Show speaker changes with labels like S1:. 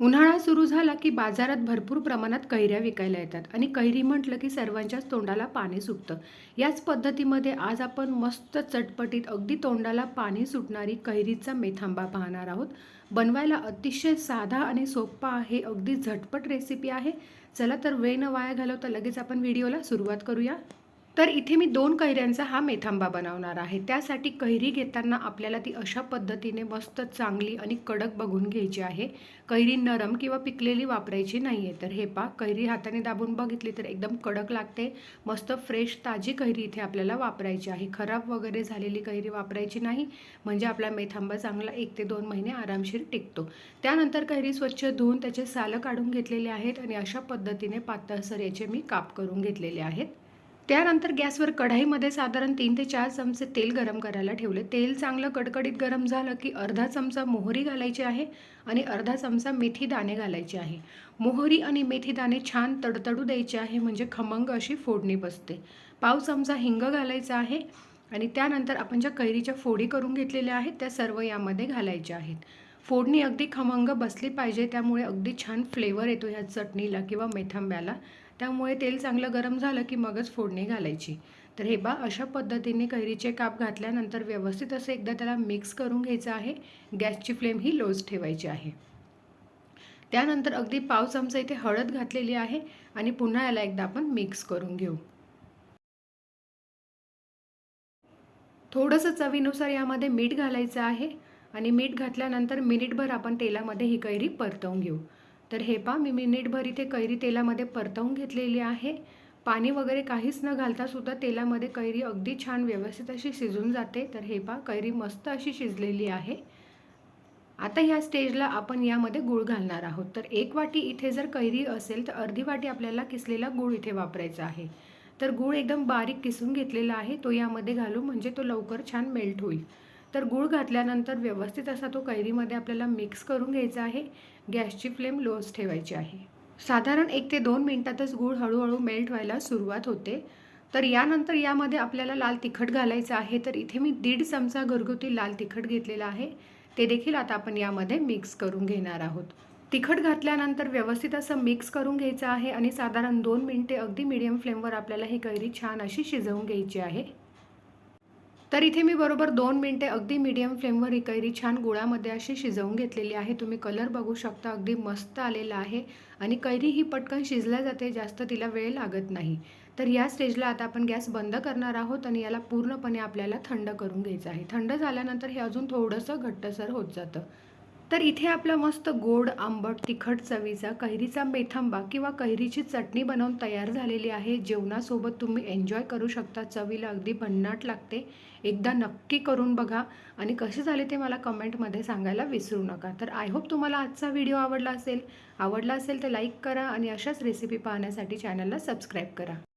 S1: उन्हाळा सुरू झाला की बाजारात भरपूर प्रमाणात कैऱ्या विकायला येतात आणि कैरी म्हटलं की सर्वांच्याच तोंडाला पाणी सुटतं. याच पद्धतीमध्ये आज आपण मस्त चटपटीत अगदी तोंडाला पाणी सुटणारी कैरीचा मेथांबा पाहणार आहोत. बनवायला अतिशय साधा आणि सोपा आहे अगदी झटपट रेसिपी आहे. चला तर वेळ न वाया घालवता लगेच आपण व्हिडिओला सुरुवात करूया. तर इथे मी दोन कैऱ्यांचा हा मेथांबा बनवणार आहे. त्यासाठी कैरी घेताना आपल्याला ती अशा पद्धतीने मस्त चांगली आणि कडक बघून घ्यायची आहे. कैरी नरम किंवा पिकलेली वापरायची नाही आहे तर हे पा कैरी हाताने दाबून बघितली तर एकदम कडक लागते. मस्त फ्रेश ताजी कैरी इथे आपल्याला वापरायची आहे. खराब वगैरे झालेली कैरी वापरायची नाही. म्हणजे आपला मेथांबा चांगला एक ते दोन महिने आरामशीर टिकतो. त्यानंतर कैरी स्वच्छ धुवून त्याचे सालं काढून घेतलेले आहेत आणि अशा पद्धतीने पातळसर याचे मी काप करून घेतलेले आहेत. त्यानंतर गॅसवर कढाईमध्ये साधारण तीन ते चार चमचे तेल गरम करायला ठेवले. तेल चांगलं कडकडीत गरम झालं की अर्धा चमचा मोहरी घालायची आहे आणि अर्धा चमचा मेथी दाणे घालायचे आहे. मोहरी आणि मेथी दाणे छान तडतडू द्यायचे आहे म्हणजे खमंग अशी फोडणी बसते. पाव चमचा हिंग घालायचा आहे आणि त्यानंतर आपण ज्या कैरीच्या फोडी करून घेतलेल्या आहेत त्या सर्व यामध्ये घालायच्या आहेत. फोडणी अगदी खमंग बसली पाहिजे त्यामुळे अगदी छान फ्लेवर येतो ह्या चटणीला किंवा मेथांब्याला. त्यामुळे तेल चांगलं गरम झालं की मगच फोडणी घालायची. तर हे बा अशा पद्धतीने कैरीचे काप घातल्यानंतर व्यवस्थित असं एकदा त्याला मिक्स करून घ्यायचं आहे. गॅसची फ्लेम ही लोज ठेवायची आहे. त्यानंतर अगदी पाव चमचा इथे हळद घातलेली आहे आणि पुन्हा याला एकदा आपण मिक्स करून घेऊ. थोडंसं चवीनुसार यामध्ये मीठ घालायचं आहे आणि मीठ घातल्यानंतर मिनिटभर आपण तेलामध्ये ही कैरी परतवून घेऊ. तर हे पा मी मिनिटभर इथे कैरी तेलामध्ये परतवून घेतलेली आहे. पाणी वगैरे काहीच न घालता सुद्धा तेलामध्ये कैरी अगदी छान व्यवस्थित अशी शिजून जाते. तर हे पा कैरी मस्त अशी शिजलेली आहे. आता ह्या स्टेजला आपण यामध्ये गूळ घालणार आहोत. तर एक वाटी इथे जर कैरी असेल तर अर्धी वाटी आपल्याला किसलेला गूळ इथे वापरायचा आहे. तर गूळ एकदम बारीक किसून घेतलेला आहे. तो यामध्ये घालू म्हणजे तो लवकर छान मेल्ट होईल. तर गूळ घातल्यानंतर व्यवस्थित असा तो कैरीमध्ये आपल्याला मिक्स करून घ्यायचा आहे. गॅसची फ्लेम लोच ठेवायची आहे. साधारण एक ते दोन मिनटातच गूळ हळूहळू मेल्ट व्हायला सुरुवात होते. तर यानंतर यामध्ये आपल्याला लाल तिखट घालायचं आहे. तर इथे मी दीड चमचा घरगुती लाल तिखट घेतलेला आहे. ते देखील आता आपण यामध्ये मिक्स करून घेणार आहोत. तिखट घातल्यानंतर व्यवस्थित असं मिक्स करून घ्यायचं आहे आणि साधारण दोन मिनटे अगदी मीडियम फ्लेमवर आपल्याला ही कैरी छान अशी शिजवून घ्यायची आहे. तर इथे मी बरोबर दोन मिनटे अगदी मीडियम फ्लेमवर ही कैरी छान गुळामध्ये अशी शिजवून घेतलेली आहे. तुम्ही कलर बघू शकता अगदी मस्त आलेला आहे. आणि कैरी ही पटकन शिजल्या जाते जास्त तिला वेळ लागत नाही. तर या स्टेजला आता आपण गॅस बंद करणार आहोत आणि याला पूर्णपणे आपल्याला थंड करून घ्यायचं आहे. थंड झाल्यानंतर हे अजून थोडंसं घट्टसर होत जातं. तर इथे आपला मस्त गोड आंबट तिखट चवीचा कैरीचा मेथंबा किंवा कैरीची चटणी बनवून तयार झालेली आहे. जेवणासोबत तुम्ही एन्जॉय करू शकता. चवीला अगदी भन्नाट लागते. एकदा नक्की करून बघा. आणि कसे झाले ते मला कमेंटमध्ये सांगायला विसरू नका. तर आय होप तुम्हाला आजचा व्हिडिओ आवडला असेल. आवडला असेल तर लाईक करा आणि अशाच रेसिपी पाहण्यासाठी चॅनलला सबस्क्राईब करा.